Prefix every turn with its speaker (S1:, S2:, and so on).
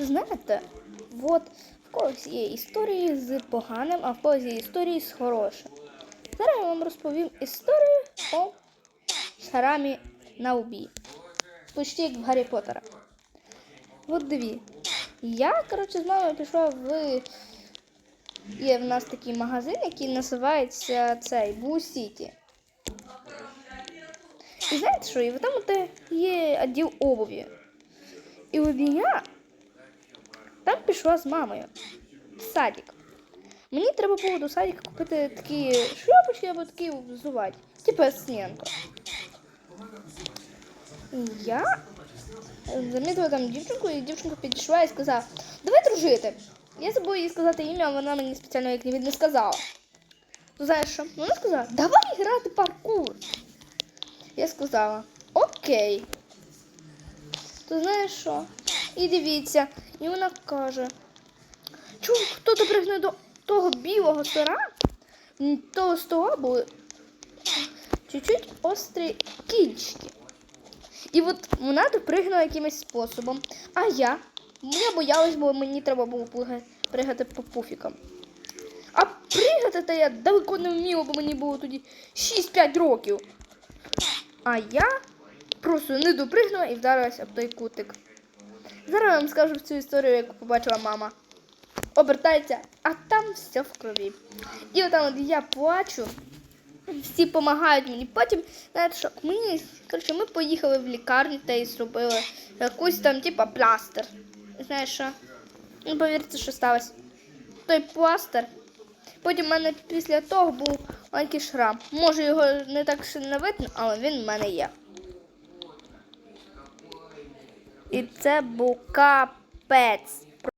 S1: Знаєте, от в когось є історії з поганим, а в когось є історії з хорошим. Зараз я вам розповім історію о шарамі на убій. Почти як в Гаррі Поттера. От дві. Я, коротше, з мамою пішла в. Є в нас такий магазин, який називається цей Бу Сіті. І знаєте що? І там от є відділ обуві. І там пішла з мамою в садик. Мені треба було до садика купити такі шльопочки або такі взувати. Сненко. І я замітила там дівчинку, і дівчинка підійшла і сказала, давай дружити. Я забула їй сказати ім'я, а вона мені спеціально як не сказала. Ну знаєш що? Вона сказала, давай грати паркур. Я сказала, окей. То знаєш що? І дивіться, і вона каже, чув, хто допригне до того білого М, того стола були чуть-чуть острі кінчики. І от вона допригнула якимось способом. А я? Я боялась, бо мені треба було пригати по пуфікам. А пригати то я далеко не вміла, бо мені було тоді 6-5 років. А я просто не допригнула і вдарилася об той кутик. Зараз вам скажу цю історію, яку побачила мама. Обертається, а там все в крові. І отам от я плачу, всі допомагають мені. Потім, знаєте що, мені, коротше, ми поїхали в лікарню та і зробили якусь там, типа, пластир. Знаєш що? Ну, повірте, що сталося. Той пластир. Потім в мене після того був маленький шрам. Може його не так сильно видно, але він в мене є. І це був капець.